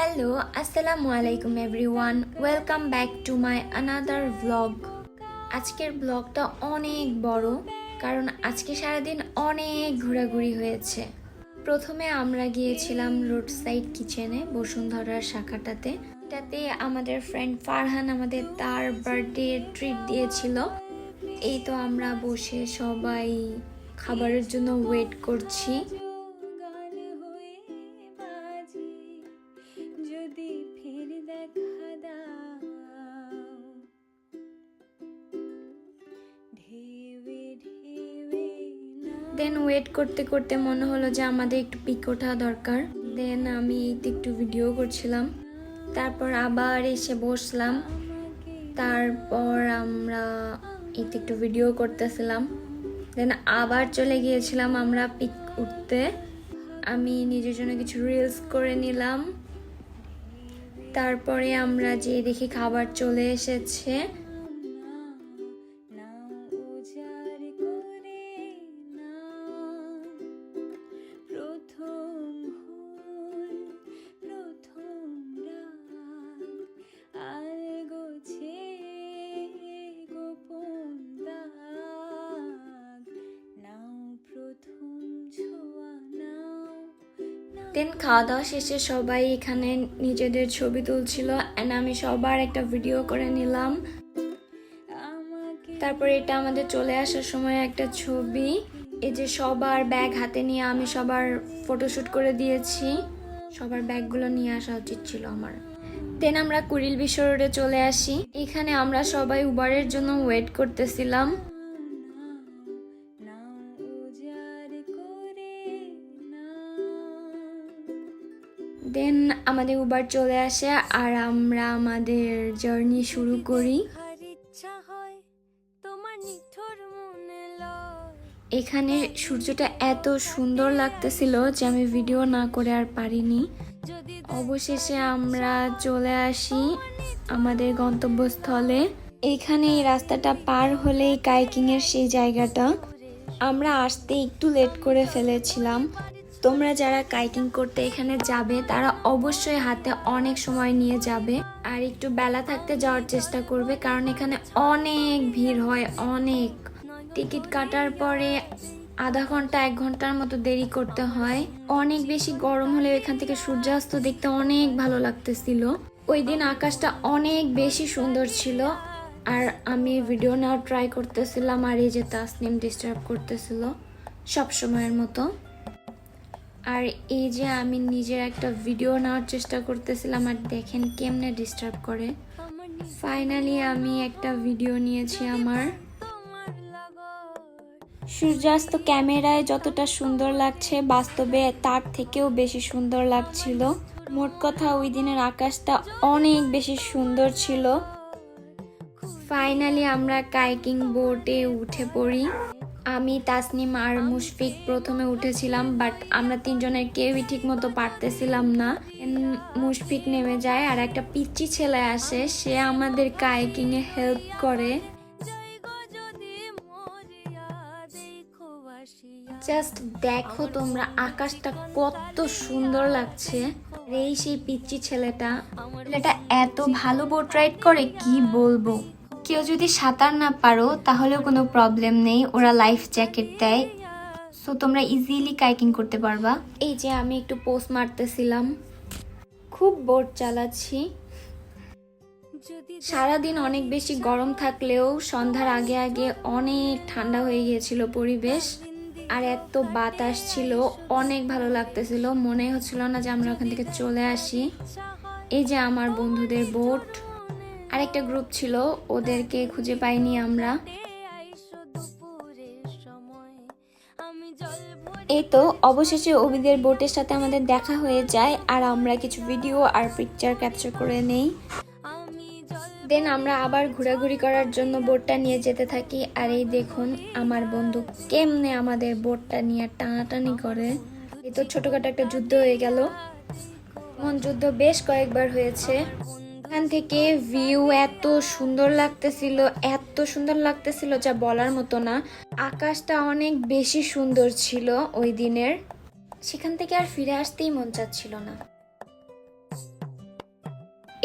Hello আসসালামু আলাইকুম everyone welcome back to my another vlog আজকের ব্লগটা অনেক বড়, কারণ আজকে সারাদিন অনেক ঘোরাঘুরি হয়েছে। প্রথমে আমরা গিয়েছিলাম রোড সাইড কিচেনে বসুন্ধরার শাখাটাতে। এটাতে আমাদের ফ্রেন্ড ফারহান আমাদের তার বার্থডে ট্রিট দিয়েছিল। এই তো আমরা বসে সবাই খাবারের জন্য ওয়েট করছি। দেন ওয়েট করতে করতে মনে হলো যে আমাদের একটু পিক ওঠা দরকার। দেন আমি এইতে একটু ভিডিও করছিলাম। তারপর আবার এসে বসলাম। তারপর আমরা এইতে একটু ভিডিও করতেছিলাম। দেন আবার চলে গিয়েছিলাম আমরা পিক উঠতে। আমি নিজের জন্য কিছু রিলস করে নিলাম। তারপরে আমরা যে দেখি খাবার চলে এসেছে। দেন খাওয়া দাওয়া শেষে সবাই এখানে নিজেদের ছবি তুলছিল অ্যান্ড আমি সবার একটা ভিডিও করে নিলাম। তারপর এটা আমাদের চলে আসার সময় একটা ছবি। এই যে সবার ব্যাগ হাতে নিয়ে আমি সবার ফটোশুট করে দিয়েছি। সবার ব্যাগগুলো নিয়ে আসা উচিত ছিল আমার। দেন আমরা কুড়িল বিশ্ব রোডে চলে আসি। এখানে আমরা সবাই উবারের জন্য ওয়েট করতেছিলাম। দেন আমাদের উবার চলে আসে আর আমরা আমাদের জার্নি শুরু করি। এখানে সূর্যটা এত সুন্দর লাগতেছিল যে আমি ভিডিও না করে আর পারিনি। অবশেষে আমরা চলে আসি আমাদের গন্তব্যস্থলে। এখানে এই রাস্তাটা পার হলেই কাইকিং এর সেই জায়গাটা। আমরা আসতে একটু লেট করে ফেলেছিলাম। তোমরা যারা কাইকিং করতে এখানে যাবে, তারা অবশ্যই হাতে অনেক সময় নিয়ে যাবে। আর একটু বেলা থাকতে যাওয়ার চেষ্টা করবে, কারণ এখানে অনেক ভিড় হয়, অনেক। টিকিট কাটার পরে আধা ঘণ্টা, এক ঘণ্টার মতো দেরি করতে হয়। অনেক বেশি গরম হলে এখান থেকে সূর্যাস্ত দেখতে অনেক ভালো লাগতেছিল। ওই দিন আকাশটা অনেক বেশি সুন্দর ছিল। আর আমি ভিডিও নেওয়ার ট্রাই করতেছিলাম, আর এই যে তাসনিম ডিস্টার্ব করতেছিল সব সময়ের মতো। আর এই যে আমি নিজের একটা ভিডিও নেওয়ার চেষ্টা করতেছিলাম, আর দেখেন কেমনে ডিস্টার্ব করে। ফাইনালি আমি একটা ভিডিও নিয়েছি আমার। সূর্যাস্ত ক্যামেরায় যতটা সুন্দর লাগছে, বাস্তবে তার থেকেও বেশি সুন্দর লাগছিল। মোট কথা ওই দিনের আকাশটা অনেক বেশি সুন্দর ছিল। ফাইনালি আমরা কাইকিং বোটে উঠে পড়ি। আমি, তাসনিম আর মুশফিক প্রথমে উঠেছিলাম বাট আমরা তিনজনের কেউই ঠিক মতো পারতেছিলাম না। মুশফিক নেমে যায় আর একটা পিচ্চি ছেলে আসে, সে আমাদের কাইকিং এ হেল্প করে। জাস্ট দেখো তোমরা, আকাশটা কত সুন্দর লাগছে। এই সেই পিচ্চি ছেলেটা ছেলেটা এত ভালো বোট রাইড করে, কি বলব? কেউ যদি সাঁতার না পারো, তাহলেও কোনো প্রবলেম নেই, ওরা লাইফ জ্যাকেট দেয়। সো তোমরা ইজিলি কাইকিং করতে পারবা। এই যে আমি একটু পোস্ট মারতেছিলাম। খুব বোট চালাচ্ছি। সারাদিন অনেক বেশি গরম থাকলেও সন্ধ্যার আগে আগে অনেক ঠান্ডা হয়ে গিয়েছিল পরিবেশ। আর এত বাতাস ছিল, অনেক ভালো লাগতেছিল। মনে হচ্ছিল না যে আমরা ওখান থেকে চলে আসি। এই যে আমার বন্ধুদের বোট আর একটা গ্রুপ ছিল, ওদেরকে খুঁজে পাইনি আমরা। এই তো, অবশেষে অভিদের বোটের সাথে আমাদের দেখা হয়ে যায়, আর আমরা কিছু ভিডিও আর পিকচার ক্যাপচার করে নেই। দেন আমরা আবার ঘোরাঘুরি করার জন্য বোটটা নিয়ে যেতে থাকি, আর এই দেখুন, আমার বন্ধু কেমনে আমাদের বোটটা নিয়ে টানাটানি করে। এই তো, ছোটখাটো একটা যুদ্ধ হয়ে গেল। এমন যুদ্ধ বেশ কয়েকবার হয়েছে। এখান থেকে ভিউ এত সুন্দর লাগতেছিল, এত সুন্দর লাগতেছিল যা বলার মতো না। আকাশটা অনেক বেশি সুন্দর ছিল ওই দিনের। সেখান থেকে আর ফিরে আসতেই মন চাচ্ছিল না।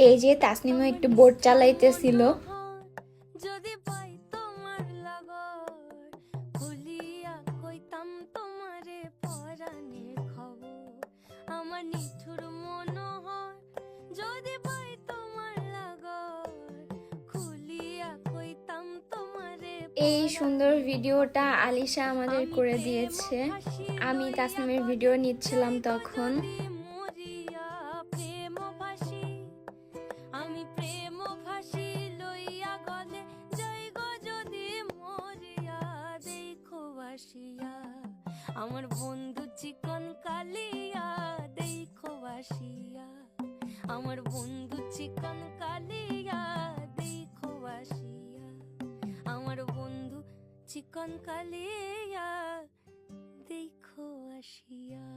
এই যে তাসনিমও একটু বোট চালাইতেছিল। যদি পাই এই সুন্দর ভিডিওটা আলিশা আমাদের করে দিয়েছে। আমি তাসনিমের ভিডিও নিচ্ছিলাম তখন। আমার বন্ধু চিকন কালিয়া, দেখো ভাসিয়া আমার বন্ধু চিকন কালিয়া চিকন কালিয়া, দেখো আসিয়া।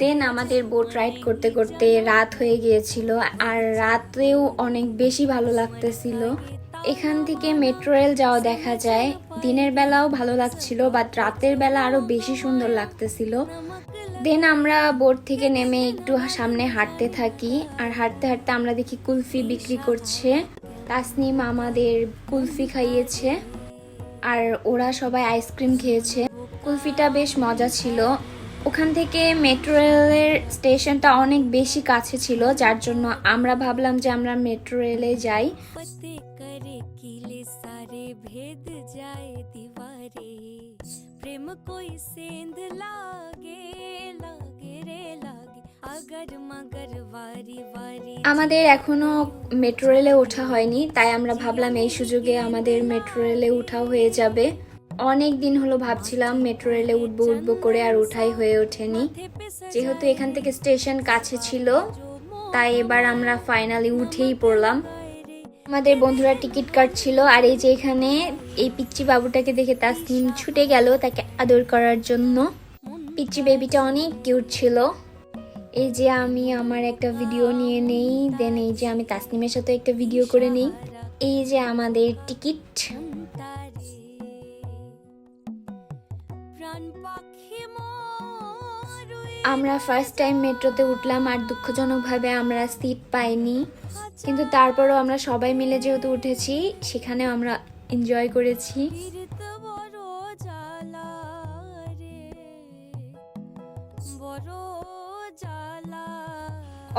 দেন আমাদের বোট রাইড করতে করতে রাত হয়ে গিয়েছিল, আর রাতেও অনেক বেশি ভালো লাগতেছিল। এখান থেকে মেট্রো রেল যাওয়া দেখা যায়। দিনের বেলাও ভালো লাগছিল বাট রাতের বেলা আরও বেশি সুন্দর লাগতেছিল। দেন আমরা বোর্ড থেকে নেমে একটু সামনে হাঁটতে থাকি, আর হাঁটতে হাঁটতে আমরা দেখি কুলফি বিক্রি করছে। তাসনিম আমাদের কুলফি খাইয়েছে, আর ওরা সবাই আইসক্রিম খেয়েছে। কুলফিটা বেশ মজা ছিল। ওখান থেকে মেট্রো রেলের স্টেশনটা অনেক বেশি কাছে ছিল, যার জন্য আমরা ভাবলাম যে আমরা মেট্রো রেলে যাই। सारे भेद जाए दीवारे प्रेम कोई सेंध लागे लागे रे लागे अगर मगर वारी वारी আমাদের এখনো মেট্রো রেলে ওঠা হয়নি তাই আমরা ভাবলাম এই সুযোগে আমাদের মেট্রো রেলে উঠাও হয়ে যাবে অনেক দিন হলো ভাবছিলাম মেট্রো রেলে উঠবো উঠবো করে আর উঠাই হয়ে ওঠেনি যেহেতু এখান থেকে স্টেশন কাছে ছিল তাই এবার আমরা ফাইনালি উঠেই পড়লাম আমাদের বন্ধুরা টিকিট কাটছিল আর এই যে এখানে এই পিচ্চি বাবুটাকে দেখে তাসনিম ছুটে গেল তাকে আদর করার জন্য। পিচ্চি বেবিটা অনেক কিউট ছিল। এই যে আমি আমার একটা ভিডিও নিয়ে নেই দেন এই যে আমি তাসনিমের সাথে একটা ভিডিও করে নেই। এই যে আমাদের টিকিট। প্রাণ পাখি আমরা ফার্স্ট টাইম মেট্রোতে উঠলাম আর দুঃখজনকভাবে আমরা সিট পাইনি। কিন্তু তারপরও আমরা সবাই মিলে যেহেতু উঠেছি, সেখানেও আমরা এনজয় করেছি।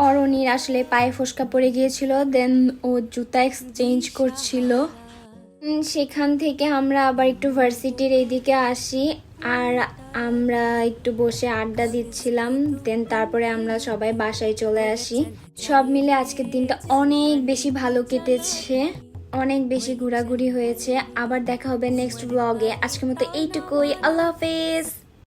অরণির আসলে পায়ে ফোসকা পড়ে গিয়েছিল দেন ও জুতা এক্সচেঞ্জ করছিল। সেখান থেকে আমরা আবার একটু ভার্সিটির এইদিকে আসি, আর আমরা একটু বসে আড্ডা দিচ্ছিলাম দেন তারপরে আমরা সবাই বাসায় চলে আসি। সব মিলে আজকের দিনটা অনেক বেশি ভালো কেটেছে, অনেক বেশি ঘোরাঘুরি হয়েছে। আবার দেখা হবে নেক্সট ব্লগে আজকের মতো এইটুকুই। আল্লাহ হাফেজ।